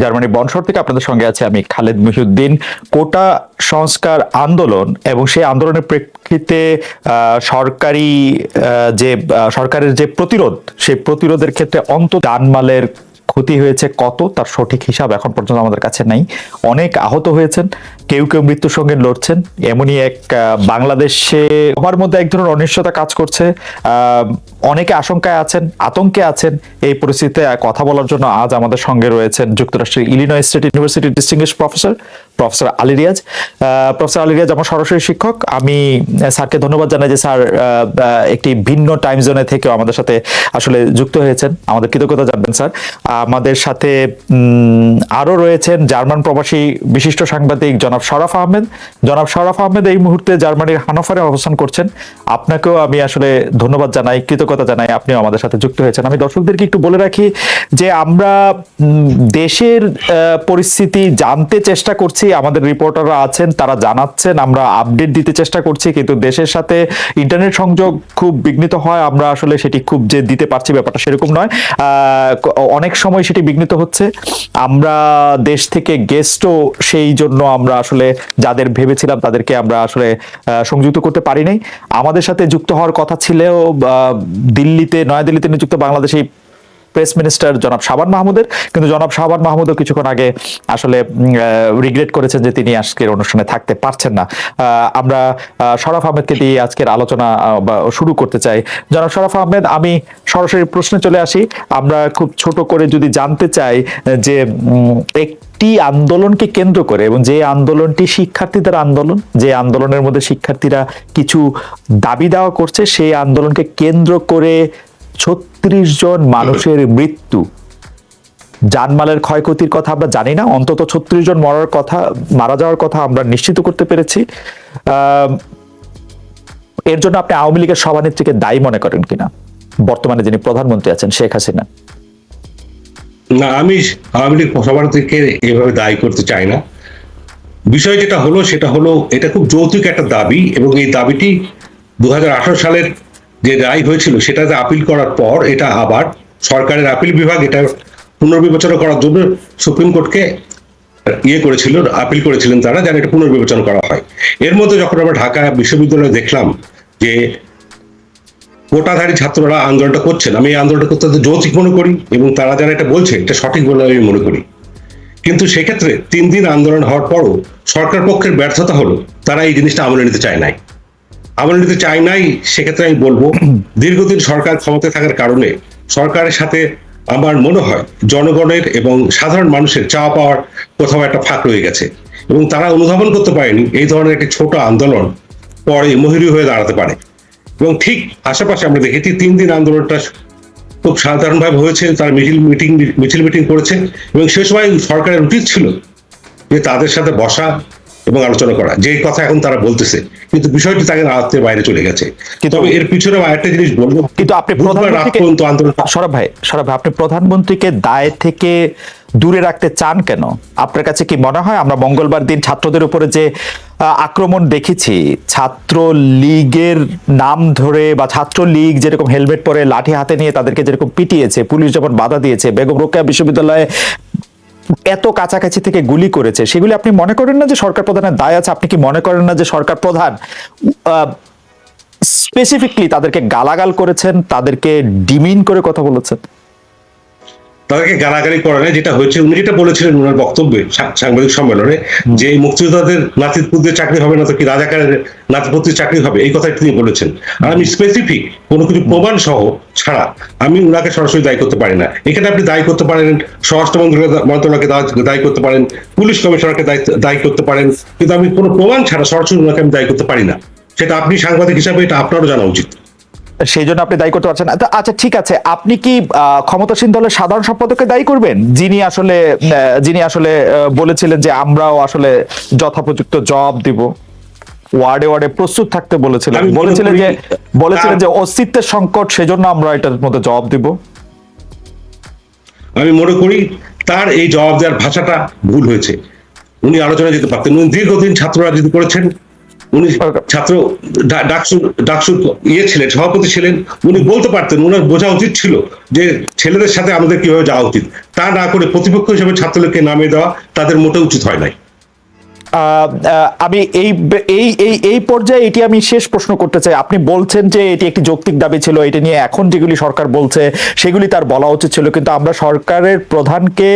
Germany বনশর থেকে আপনাদের সঙ্গে আছে আমি খালেদ মহিউদ্দিন। কোটা সংস্কার আন্দোলন এবং সেই আন্দোলনের প্রেক্ষিতে সরকারি যে সরকারের যে প্রতিরোধ, সেই প্রতিরোধের ক্ষেত্রে অন্ত জানমালের ক্ষতি হয়েছে কত তার সঠিক হিসাব এখন পর্যন্ত আমাদের কাছে নাই। অনেক আহত হয়েছেন, কেউ কেউ মৃত্যুর সঙ্গে লড়ছেন। এমনই এক বাংলাদেশে সবার মধ্যে এক ধরনের অনিশ্চয়তা কাজ করছে। অনেকে আশঙ্কায় আছেন, আতঙ্কে আছেন। এই পরিস্থিতিতে কথা বলার জন্য আজ আমাদের সঙ্গে রয়েছেন যুক্তরাষ্ট্রের ইলিনয় স্টেট ইউনিভার্সিটির distinguished professor professor Ali Riaz. Professor Ali Riaz, আমার সরাসরি শিক্ষক। আমি স্যারকে ধন্যবাদ জানাই যে স্যার একটি ভিন্ন টাইম জোনে থেকেও আমাদের সাথে আসলে যুক্ত হয়েছেন। আমাদের কৃতজ্ঞতা জানবেন, স্যার। আমাদের সাথে উম, আরও রয়েছেন জার্মান প্রবাসী বিশিষ্ট সাংবাদিক জনাব শরাফ আহমেদ। জনাব শরাফ আহমেদ এই মুহূর্তে জার্মানির হানোফারে অবস্থান করছেন। আপনাকেও আমি আসলে ধন্যবাদ জানাই কৃতজ্ঞতা জানাই আপনিও আমাদের সাথে যুক্ত হয়েছেন। আমি দর্শকদেরকে একটু বলে রাখি যে আমরা দেশের পরিস্থিতি জানতে চেষ্টা করছি। আমাদের রিপোর্টাররা আছেন তারা জানাচ্ছেন আমরা আপডেট দিতে চেষ্টা করছি কিন্তু দেশের সাথে ইন্টারনেট সংযোগ খুব বিঘ্নিত হয়। আমরা আসলে সেটি খুব যে দিতে পারছি ব্যাপারটা সেরকম নয়। অনেক সময় সেটি বিঘ্নিত হচ্ছে। আমরা দেশ থেকে গেস্টও সেই জন্য আমরা আসলে যাদের ভেবেছিলাম তাদেরকে আমরা আসলে সংযুক্ত করতে পারি নাই আমাদের সাথে যুক্ত হওয়ার কথা ছিল দিল্লিতে, নয়াদিল্লিতে নিযুক্ত বাংলাদেশি প্রেস মিনিস্টার জনাব শাবান মাহমুদের। কিন্তু জনাব শাবান মাহমুদও কিছুক্ষণ আগে আসলে রিগ্রেট করেছেন যে তিনি আজকের অনুষ্ঠানে থাকতে পারছেন না। আমরা শরাফ আহমেদকে দিয়ে আজকের আলোচনা শুরু করতে চাই। জনাব শরাফ আহমেদ, আমি সরাসরি প্রশ্নে চলে আসি। আমরা খুব ছোট করে যদি জানতে চাই, যে একটি আন্দোলনকে কেন্দ্র করে এবং যে আন্দোলনটি শিক্ষার্থীদের আন্দোলন, যে আন্দোলনের মধ্যে শিক্ষার্থীরা কিছু দাবি দাওয়া করছে, সেই আন্দোলনকে কেন্দ্র করে ছত্রিশ জন মানুষের মৃত্যু। জানমালের ক্ষয়ক্ষতির কথা আমরা জানি না, অন্তত ছত্রিশ জন মরার কথা, মারা যাওয়ার কথা আমরা নিশ্চিত করতে পেরেছি। এর জন্য আপনি আওয়ামী লীগের সভানেত্রীকে দায়ী মনে করেন কিনা? বর্তমানে যিনি প্রধানমন্ত্রী আছেন, শেখ হাসিনা। না, আমি আওয়ামী লীগ থেকে এভাবে দায়ী করতে চাই না। বিষয় যেটা হলো, সেটা হলো, এটা খুব যৌতুক একটা দাবি এবং এই দাবিটি দু হাজার আঠারো সালের যে রায় হয়েছিল সেটাতে আপিল করার পর এটা আবার সরকারের আপিল বিভাগ এটা পুনর্বিবেচনা করার জন্য সুপ্রিম কোর্টকে ইয়ে করেছিল, আপিল করেছিলেন তারা, যেন এটা পুনর্বিবেচনা করা হয়। এর মধ্যে যখন আমরা ঢাকা বিশ্ববিদ্যালয়ে দেখলাম যে কোটাধারী ছাত্ররা আন্দোলনটা করছেন, আমি এই আন্দোলনটা করতে যৌতিক মনে করি এবং তারা যারা এটা বলছে, এটা সঠিক বলে আমি মনে করি। কিন্তু সেক্ষেত্রে তিন দিন আন্দোলন হওয়ার পরও সরকার পক্ষের ব্যর্থতা হলো, তারা এই জিনিসটা আমলে নিতে চায় নাই। আমলে যদি চাই নাই, সেক্ষেত্রে আমি বলব, দীর্ঘদিন সরকার ক্ষমতায় থাকার কারণে সরকারের সাথে আমার মনে হয় জনগণের এবং সাধারণ মানুষের চাওয়া পাওয়ার কোথাও একটা ফাঁক রয়ে গেছে। এবং তারা অনুধাবন করতে পারেনি এই ধরনের একটি ছোট আন্দোলন পরে মহিরী হয়ে দাঁড়াতে পারে। এবং ঠিক আশেপাশে আমরা দেখেছি, তিন দিন আন্দোলনটা খুব সাধারণভাবে হয়েছে, তারা মিছিল মিটিং মিছিল মিটিং করেছে। এবং সে সময় সরকারের উচিত ছিল যে তাদের সাথে বসা এবং আলোচনা করা যে কথা এখন তারা বলতেছে কিন্তু বিষয়টি তাদের আয়ত্তের বাইরে চলে গেছে। তবে এর পিছনে আরেকটা জিনিস বলব কিন্তু আপনি প্রধানমন্ত্রীকে আন্দোলন সরব ভাই সরব ভাই আপনি প্রধানমন্ত্রীকে দায় থেকে দূরে রাখতে চান কেন? আপনার কাছে কি মনে হয়? আমরা মঙ্গলবার দিন ছাত্রদের উপরে যে আক্রমণ দেখেছি ছাত্র লীগের নাম ধরে বা ছাত্র লীগ যেরকম হেলমেট পরে লাঠি হাতে নিয়ে তাদেরকে যেরকম পিটিয়েছে পুলিশ যখন বাধা দিয়েছে বেগম রোকেয়া বিশ্ববিদ্যালয়ে এত কাছাকাছি থেকে গুলি করেছে, সেগুলি আপনি মনে করেন না যে সরকার প্রধানের দায় আছে? আপনি কি মনে করেন না যে সরকার প্রধান স্পেসিফিকলি তাদেরকে গালাগাল করেছেন, তাদেরকে ডিমিন করে কথা বলেছেন? তাদেরকে গালাগালি করে না যেটা হয়েছে। উনি যেটা বলেছিলেন ওনার বক্তব্যে সাংবাদিক সম্মেলনে, যে মুক্তিযোদ্ধাদের নাতিপুতির চাকরি হবে না তো কি রাজাকারের নাতিপুতির চাকরি হবে? এই কথাই তিনি বলেছেন। আর আমি স্পেসিফিক কোনো কিছু প্রমাণ সহ ছাড়া আমি ওনাকে সরাসরি দায়ী করতে পারি না। এখানে আপনি দায়ী করতে পারেন, স্বরাষ্ট্র মন্ত্রণালয়- মন্ত্রণালয়কে দায়- করতে পারেন, পুলিশ কমিশনারকে দায়ী- করতে পারেন, কিন্তু আমি কোনো প্রমাণ ছাড়া সরাসরি ওনাকে আমি দায়ী করতে পারি না। সেটা আপনি সাংবাদিক হিসাবে, এটা আপনারও জানা উচিত। সেই জন্য আপনি দায়ী করতে পারছেন না। তা আচ্ছা ঠিক আছে। আপনি কি ক্ষমতাসীন দলের সাধারণ সম্পাদককে দায়ী করবেন? যিনি আসলে যিনি আসলে বলেছিলেন যে আমরাও আসলে যথোপযুক্ত জবাব দিব। ওয়ার্ডে ওয়ার্ডে প্রস্তুত থাকতে বলেছিলেন। বলেছিলেন যে বলেছিলেন যে অস্তিত্বের সংকট সেজন্য আমরা এটার মধ্যে জবাব দিব। আমি মনে করি তার এই জবাব দেওয়ার ভাষাটা ভুল হয়েছে। উনি আলোচনায় যেতে পারতেন উনি দীর্ঘদিন ছাত্র রাজনীতি করেছেন। উনি ছাত্র ডাকসুর ইয়ে ছিলেন, সভাপতি ছিলেন, উনি বলতে পারতেন ওনার বোঝা উচিত ছিল যে ছেলেদের সাথে আমাদের কীভাবে যাওয়া উচিত। তা না করে প্রতিপক্ষ হিসেবে ছাত্রলীগকে নামিয়ে দেওয়া তাদের মোটে উচিত হয় নাই। আমি এই এই এই এই পর্যায়ে এটি আমি শেষ প্রশ্ন করতে চাই। আপনি বলছেন যে এটি একটি যৌক্তিক দাবি ছিল, এটা নিয়ে এখন যেগুলি সরকার বলছে, সেগুলি তার বলা উচিত ছিল। কিন্তু আমরা সরকারের প্রধানকে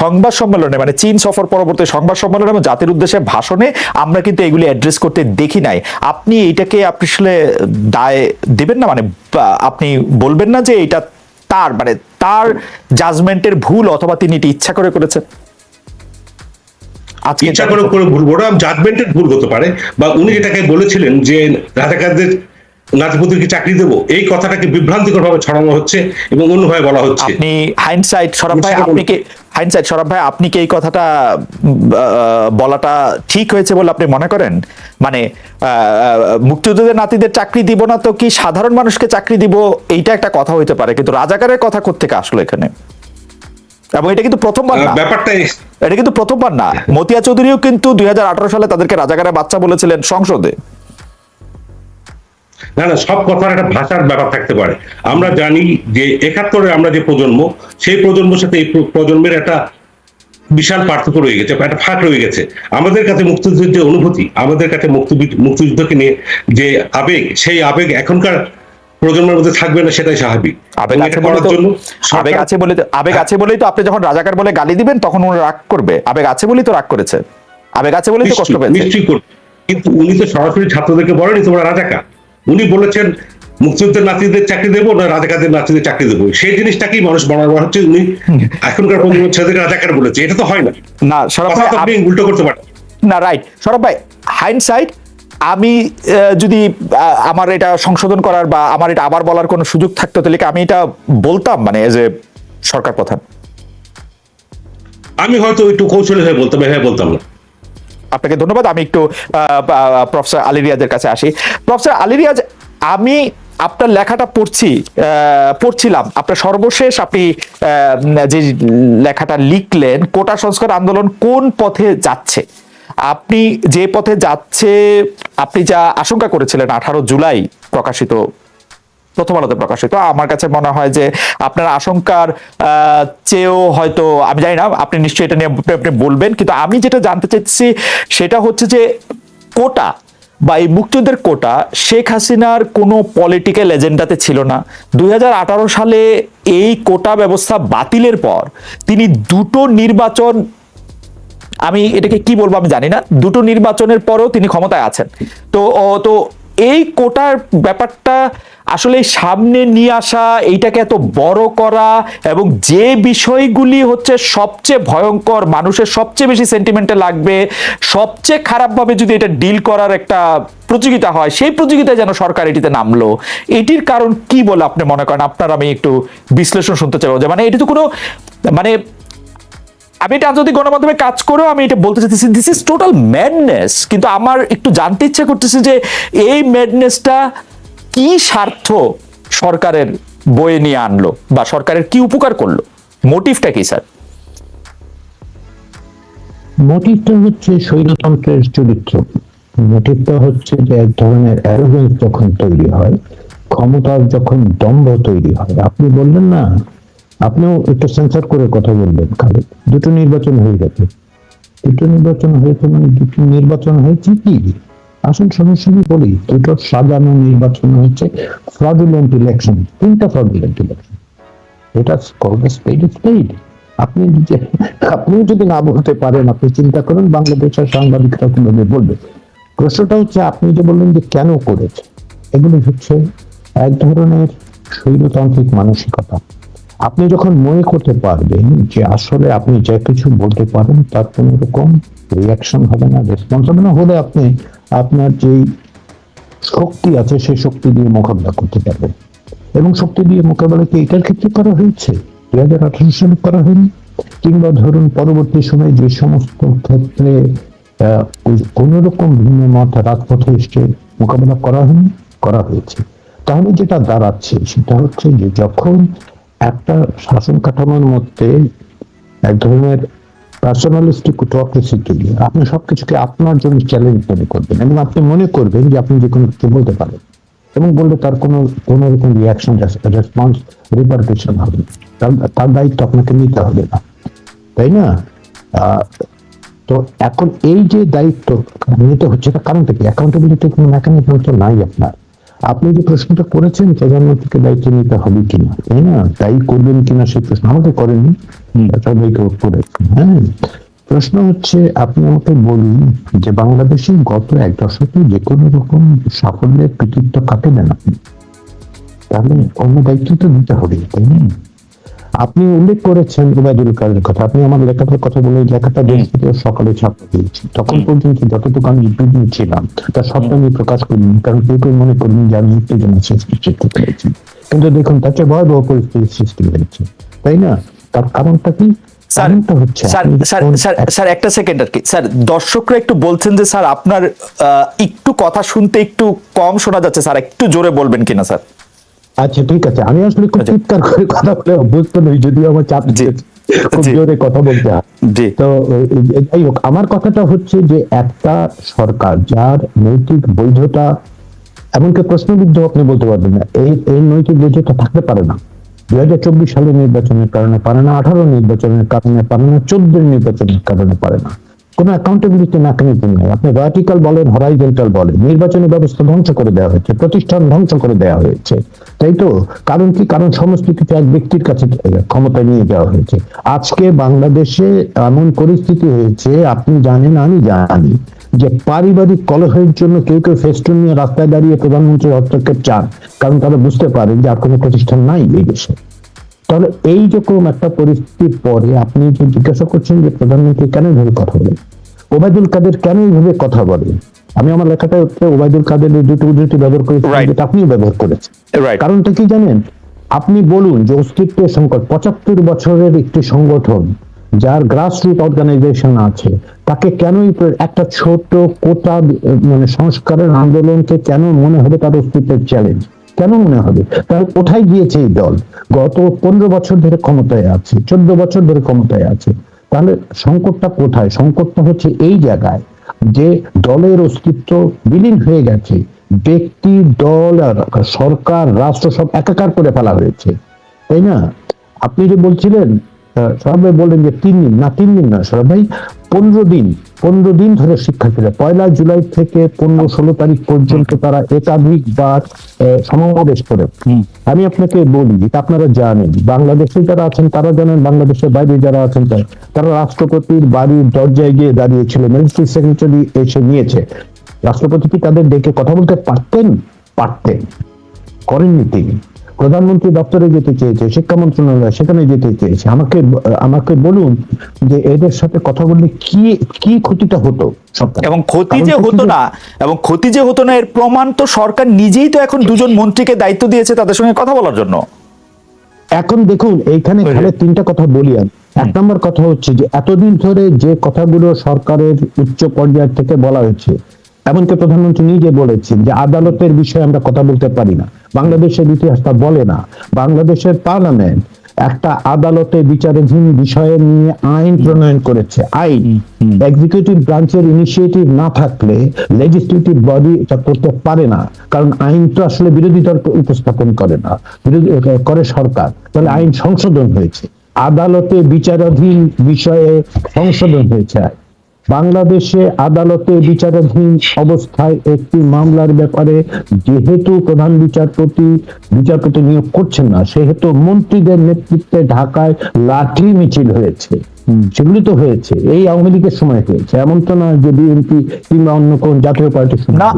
সংবাদ সম্মেলনে মানে চীন সফর পরবর্তী সংবাদ সম্মেলনে এবং জাতির উদ্দেশ্যে ভাষণে আমরা কিন্তু এগুলি অ্যাড্রেস করতে দেখি নাই। আপনি এটাকে, আপনি আসলে দায় দেবেন না? মানে আপনি বলবেন না যে এটা তার মানে তার জাজমেন্টের ভুল অথবা তিনি এটি ইচ্ছা করে করেছেন? ইচ্ছা করে করে ভুল ওরা জাজমেন্টের ভুল হতে পারে বা উনি যেটাকে বলেছিলেন যে রাজাকারদের নাতিপুতিকে চাকরি দেবো এই কথাটাকে বিভ্রান্তিকর ভাবে ছড়ানো হচ্ছে এবং অন্যভাবে বলা হচ্ছে। আপনি হাইন্ডসাইট সরব ভাই আপনি কি হাইন্ডসাইট সরব ভাই আপনি কি এই কথাটা বলাটা ঠিক হয়েছে বলে আপনি মনে করেন? মানে মুক্তিযোদ্ধাদের নাতিদের চাকরি দিব না তো কি সাধারণ মানুষকে চাকরি দিব? এইটা একটা কথা হইতে পারে কিন্তু রাজাকারের কথা কোত্থেকে আসলো এখানে? এবং এটা কিন্তু প্রথমবার না। ব্যাপারটা এটা কিন্তু প্রথমবার না। মতিয়া চৌধুরীও কিন্তু দুই সালে তাদেরকে রাজাকারের বাচ্চা বলেছিলেন সংসদে। না না সব কথার একটা ভাষার ব্যাপার থাকতে পারে। আমরা জানি যে একাত্তরে আমরা যে প্রজন্ম সেই প্রজন্মের সাথে এই প্রজন্মের একটা বিশাল পার্থক্য রয়ে গেছে একটা ফাঁক রয়ে গেছে। আমাদের কাছে মুক্তিযুদ্ধের যে অনুভূতি আমাদের কাছে মুক্তি মুক্তিযুদ্ধকে নিয়ে যে আবেগ সেই আবেগ এখনকার প্রজন্মের মধ্যে থাকবে না সেটাই স্বাভাবিক। আবেগ আছে বলে তো আবেগ আছে বলে তো আবেগ আছে বলেই তো আপনি যখন রাজাকার বলে গালি দিবেন তখন ওরা রাগ করবে। আবেগ আছে বলেই তো রাগ করেছে। আবেগ আছে বলেই তো কষ্ট পেয়েছে। নিশ্চয়ই করবে। কিন্তু উনি তো সরাসরি ছাত্রদেরকে বলেনি তোমরা রাজাকার। উনি বলেছেন মুক্তিযুদ্ধের নাতিদের চাকরি দেবো না রাজাকারদের নাতিদের চাকরি দেবো? সেই জিনিসটাকেই মানুষ বারবার হচ্ছে উনি এখনকার ছেলেদের রাজাকার বলেছে। এটা তো হয় না। না সরব আপনি উল্টো করতে পারেন না রাইট সরব ভাই হাইন্ডসাইড আমি যদি আমার এটা সংশোধন করার বা আমার এটা আবার বলার কোনো সুযোগ থাকতো তাহলে কি আমি এটা বলতাম? মানে এজ এ সরকার প্রধান? আমি হয়তো একটু কৌশলী হয়ে বলতাম এভাবে বলতাম না। আপনাকে ধন্যবাদ। আমি একটু প্রফেসর আলী রিয়াজের কাছে আসি। প্রফেসর আলী রিয়াজ আমি আপনার লেখাটা পড়ছি পড়ছিলাম। আপনার সর্বশেষ আপনি যে লেখাটা লিখলেন কোটা সংস্কার আন্দোলন কোন পথে যাচ্ছে? আপনি যে পথে যাচ্ছে আপনি যা আশঙ্কা করেছিলেন আঠারো জুলাই প্রকাশিত, প্রথম আলোতে প্রকাশিত, আমার কাছে মনে হয় যে আপনার আশঙ্কার চেয়েও হয়তো, আমি জানি না, আপনি নিশ্চয়ই এটা নিয়ে আপনি- বলবেন, কিন্তু আমি যেটা জানতে চাইছি সেটা হচ্ছে যে কোটা বা এই মুক্তিযুদ্ধের কোটা শেখ হাসিনার কোনো পলিটিক্যাল এজেন্ডাতে ছিল না। দুই হাজার আঠারো সালে এই কোটা ব্যবস্থা বাতিলের পর তিনি দুটো নির্বাচন আমি এটাকে কি বলব আমি জানি না। দুটো নির্বাচনের পরেও তিনি ক্ষমতায় আছেন। তো তো এই কোটার ব্যাপারটা আসলে সামনে নিয়ে আসা, এইটাকে এত বড় করা এবং যে বিষয়গুলি হচ্ছে সবচেয়ে ভয়ঙ্কর, মানুষের সবচেয়ে বেশি সেন্টিমেন্টে লাগবে, সবচেয়ে খারাপভাবে যদি এটা ডিল করার একটা প্রতিযোগিতা হয়, সেই প্রতিযোগিতায় যেন সরকার এটিতে নামলো, এটির কারণ কি বলে আপনি মনে করেন? আপনার আমি একটু বিশ্লেষণ শুনতে চাইব যে মানে এটি তো কোনো মানে আমি এটা যদি গণমাধ্যমে কাজ করেও আমি এটা বলতে চাইতেছি দিস ইজ টোটাল ম্যাডনেস কিন্তু আমার একটু জানতে ইচ্ছে করতেছে যে এই ম্যাডনেসটা কি স্বার্থ সরকারের বয়ে নিয়ে আনলো বা সরকারের কি উপকার করল? মোটিভটা কি স্যার মোটিভটা হচ্ছে স্বৈরতন্ত্রের চরিত্র। মোটিভটা হচ্ছে যে এক ধরনের অ্যারোগেন্স যখন তৈরি হয়, ক্ষমতার যখন দম্ভ তৈরি হয়। আপনি বললেন না আপনিও একটু সেন্সার করে কথা বলবেন, খালি দুটো নির্বাচন হয়ে গেছে। দুটো নির্বাচন হয়েছে মানে দুটো নির্বাচন হয়েছে কি? আসল সমস্যাটা বলি। দুটো সাজানো নির্বাচন হয়েছে ফ্রডুলেন্ট ইলেকশন তিনটা ফ্রডুলেন্ট ইলেকশন এটা কলবে স্পেড স্পেড আপনি যে আপনি যদি না বলতে পারেন, আপনি চিন্তা করেন, বাংলাদেশের সাংবাদিকরা কীভাবে বলবে। প্রশ্নটা হচ্ছে, আপনি যে বললেন যে কেন করেছে, এগুলো হচ্ছে এক ধরনের স্বৈরতান্ত্রিক মানসিকতা। আপনি যখন মনে করতে পারবেন যে আসলে আপনি যা কিছু বলতে পারেন, তার কোন রকম রিয়াকশন হবে না রেসপন্স হবে না, হলে আপনি আপনার যেই শক্তি আছে, সেই শক্তি দিয়ে মোকাবিলা করতে পারবেন। এবং শক্তি দিয়ে মোকাবেলা কি এটার ক্ষেত্রে করা হয়েছে? দুই হাজার আঠারো সালে করা হয়নি। কিংবা ধরুন পরবর্তী সময়ে যে সমস্ত ক্ষেত্রে কোন রকম ভিন্ন মত, রাজপথে এসে মোকাবেলা করা হয়নি, করা হয়েছে। তাহলে যেটা দাঁড়াচ্ছে, সেটা হচ্ছে যে যখন একটা শাসন কাঠামোর মধ্যে এক ধরনের পার্সোনালিস্টিক অটোক্রেসি তৈরি। আপনি সবকিছুকে আপনার জন্য চ্যালেঞ্জ মনে করবেন। এবং আপনি মনে করবেন যে আপনি যে কোনো কিছু বলতে পারেন। এবং বললে তার কোনো কোনো রকম রিয়াকশন রেসপন্স রিপার্কেশন হবে তার- দায়িত্ব আপনাকে নিতে হবে না। তাই না? তো এখন এই যে দায়িত্ব নিতে হচ্ছে তার কারণটা কি? অ্যাকাউন্টেবিলিটি কোনো মেকানিজম তো নাই আপনার। আপনি যে প্রশ্নটা করেছেন প্রধানমন্ত্রীকে দায়িত্ব নিতে হবে কিনা? তাই না? তাই করবেন কিনা সেই প্রশ্ন? আমাকে করেনি সবাইকে করেছেন হ্যাঁ? প্রশ্ন হচ্ছে আপনি আমাকে বলুন যে বাংলাদেশে গত এক দশকে যে কোনো রকম সাফল্যের কৃতিত্ব কাকে দেন আপনি তাহলে অন্য দায়িত্ব তো নিতে হবে তাই না? আপনি উল্লেখ করেছেন ওবায়দুল কাদের কথা। আপনি আমার লেখাটার কথা বলে লেখাটা বৃহস্পতিবার সকালে ছাপা দিয়েছি তখন পর্যন্ত যতটুকু আমি বিদ্যুৎ ছিলাম তার সবটা আমি প্রকাশ করিনি কারণ কেউ কেউ মনে করবেন যে আমি উত্তেজনা সৃষ্টি করতে পেরেছি। কিন্তু দেখুন তার চেয়ে ভয়াবহ পরিস্থিতির সৃষ্টি হয়েছে। তাই না? তার কারণটা কি? স্যার একটা সেকেন্ড আর কি। স্যার দর্শকরা একটু বলছেন যে স্যার আপনার আহ, একটু কথা শুনতে একটু কম শোনা যাচ্ছে। স্যার একটু জোরে বলবেন কিনা স্যার? আচ্ছা ঠিক আছে। আমি আসলে খুব আচ্ছা। চিৎকার করে কথা বলে অভ্যস্ত নই যদিও আমার চাপ খুব জোরে কথা বলতে তো যাই হোক আমার কথাটা হচ্ছে যে একটা সরকার যার নৈতিক বৈধতা এমনকি প্রশ্নবিদ্ধ আপনি বলতে পারবেন না এই এই নৈতিক বৈধতা থাকতে পারে না। দুই হাজার চব্বিশ সালের নির্বাচনের কারণে পারে না আঠারো নির্বাচনের কারণে পারে না চোদ্দ নির্বাচনের কারণে পারে না। কোনো অ্যাকাউন্টেবিলিটি মেকানিজম নাই আপনি ভার্টিক্যাল বলেন হরাইজেন্টাল বলেন, নির্বাচনী ব্যবস্থা ধ্বংস করে দেওয়া হয়েছে, প্রতিষ্ঠান ধ্বংস করে দেওয়া হয়েছে। তাই তো? কারণ কি? কারণ সমস্ত কিছু এক ব্যক্তির কাছে ক্ষমতা নিয়ে যাওয়া হয়েছে। আজকে বাংলাদেশে এমন পরিস্থিতি হয়েছে, আপনি জানেন, আমি জানি, যে পারিবারিক কলহের জন্য কেউ কেউ ফেস্টুন নিয়ে রাস্তায় দাঁড়িয়ে প্রধানমন্ত্রীর হস্তক্ষেপ চান, কারণ তারা বুঝতে পারেন যে আর কোনো প্রতিষ্ঠান নাই এই দেশে। তাহলে এই রকম একটা পরিস্থিতির পরে আপনি যে জিজ্ঞাসা করছেন যে প্রধানমন্ত্রী কেন এইভাবে কথা বলেন? ওবায়দুল কাদের কেন এইভাবে কথা বলেন? আমি আমার লেখাটা হচ্ছে ওবায়দুল কাদের দুটো উদ্ধৃতি ব্যবহার করেছি যেটা আপনিও ব্যবহার করেছেন। কারণটা কি জানেন? আপনি বলুন যে অস্তিত্বের সংকট পঁচাত্তর বছরের একটি সংগঠন যার গ্রাসরুট অর্গানাইজেশন আছে তাকে কেনই একটা ছোট কোটা মানে সংস্কারের আন্দোলনকে কেন মনে হবে তার অস্তিত্বের চ্যালেঞ্জ কেন মনে হবে? তাহলে কোথায় গিয়েছে এই দল? গত পনেরো বছর ধরে ক্ষমতায় আছে, চোদ্দ বছর ধরে ক্ষমতায় আছে। তাহলে সংকটটা কোথায়? সংকটটা হচ্ছে এই জায়গায় যে দলের অস্তিত্ব বিলীন হয়ে গেছে। ব্যক্তি, দল আর সরকার, রাষ্ট্র সব একাকার করে ফেলা হয়েছে। তাই না? আপনি যে বলছিলেন ভাই বললেন যে তিন দিন, না, তিন দিন না সৌরভ ভাই পনেরো দিন পনেরো দিন ধরে শিক্ষার্থীরা পয়লা জুলাই থেকে পনেরো ষোলো তারিখ পর্যন্ত তারা একাধিকবার সমাবেশ করে। আমি আপনাকে বলি আপনারা জানেন বাংলাদেশে যারা আছেন তারা জানেন বাংলাদেশের বাইরে যারা আছেন তারা তারা রাষ্ট্রপতির বাড়ির দরজায় গিয়ে দাঁড়িয়েছিল মিনিস্ট্রি সেক্রেটারি এসে নিয়েছে। রাষ্ট্রপতি কি তাদের ডেকে কথা বলতে পারতেন? পারতেন। করেননি তিনি। প্রধানমন্ত্রী দপ্তরে যেতে চেয়েছে শিক্ষা মন্ত্রণালয় সেখানে যেতে চেয়েছে। আমাকে আমাকে বলুন যে এদের সাথে কথা বললে কি কি ক্ষতিটা হতো এবং ক্ষতি যে হতো না এবং ক্ষতি যে হতো না এর প্রমাণ তো সরকার নিজেই তো এখন দুজন মন্ত্রীকে দায়িত্ব দিয়েছে তাদের সঙ্গে কথা বলার জন্য। এখন দেখুন এইখানে খালি তিনটা কথা বলি আমি। এক নম্বর কথা হচ্ছে যে এতদিন ধরে যে কথাগুলো সরকারের উচ্চ পর্যায় থেকে বলা হয়েছে এমনকি প্রধানমন্ত্রী নিজে বলেছেন যে আদালতের বিষয়ে আমরা কথা বলতে পারি না। বাংলাদেশের ইতিহাস তা বলে না। বাংলাদেশের পার্লামেন্ট একটা আদালতে বিচারাধীন বিষয়ে নিয়ে আইন প্রণয়ন করেছে। আইন এক্সিকিউটিভ ব্রাঞ্চের ইনিশিয়েটিভ না থাকলে লেজিসলেটিভ বডি এটা করতে পারে না। কারণ আইন তো আসলে বিরোধী দল উপস্থাপন করে না। বিরোধী করে সরকার। তাহলে আইন সংশোধন হয়েছে। আদালতে বিচারাধীন বিষয়ে সংশোধন হয়েছে। আইন। বাংলাদেশে আদালতে বিচারাধীন অবস্থায় একটি মামলার ব্যাপারে যেহেতু প্রধান বিচারপতি বিচারপতি নিয়োগ করছেন না সেহেতু মন্ত্রীদের নেতৃত্বে ঢাকায় লাঠি মিছিল হয়েছে সেগুলি তো হয়েছে এই আওয়ামী লীগের সময় হয়েছে। এমন তো না যে বিএনপি কিংবা অন্য কোন জাতীয় পার্টির সময় না।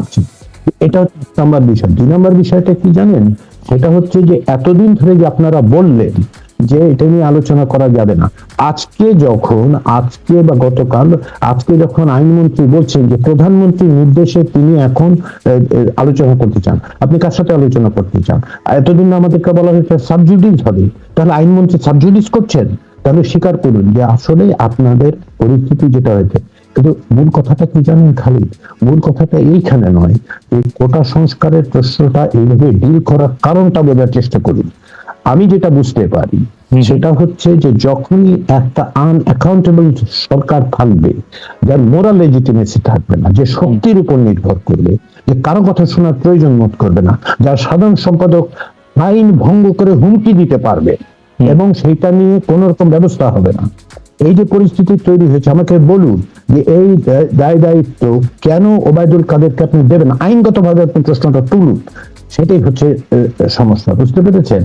এটা হচ্ছে এক নম্বর বিষয়। দুই নম্বর বিষয়টা কি জানেন? সেটা হচ্ছে যে এতদিন ধরে যে আপনারা বললেন যে এটা নিয়ে আলোচনা করা যাবে না। আজকে যখন, আজকে বা গতকাল, আজকে যখন আইনমন্ত্রী বলছেন যে প্রধানমন্ত্রীর নির্দেশে তিনি এখন আলোচনা করতে চান, আপনি কার সাথে আলোচনা করতে চান? এতদিন আমাদেরকে বলা হয়েছে সাবজুডিস হবে। তাহলে আইনমন্ত্রী সাবজুডিস করছেন? তাহলে স্বীকার করুন যে আসলে আপনাদের পরিস্থিতি যেটা হয়েছে। কিন্তু মূল কথাটা কি জানেন খালি মূল কথাটা এইখানে নয় এই কোটা সংস্কারের প্রশ্নটা এইভাবে ডিল করার কারণটা বোঝার চেষ্টা করুন। আমি যেটা বুঝতে পারি সেটা হচ্ছে যে যখনই একটা আনঅ্যাকাউন্টেবল সরকার থাকবে যার মোরাল লেজিটিমেসি থাকবে না যে শক্তির উপর নির্ভর করবে যে কারও কথা শোনার প্রয়োজন বোধ করবে না যার সাধারণ সম্পাদক আইন ভঙ্গ করে হুমকি দিতে পারবে এবং সেইটা নিয়ে কোন রকম ব্যবস্থা হবে না। এই যে পরিস্থিতি তৈরি হয়েছে আমাকে বলুন যে এই দায়- দায় দায়িত্ব কেন ওবায়দুল কাদেরকে আপনি দেবেন আইনগতভাবে আপনি প্রশ্নটা তুলুন সেটাই হচ্ছে সমস্যা। বুঝতে পেরেছেন?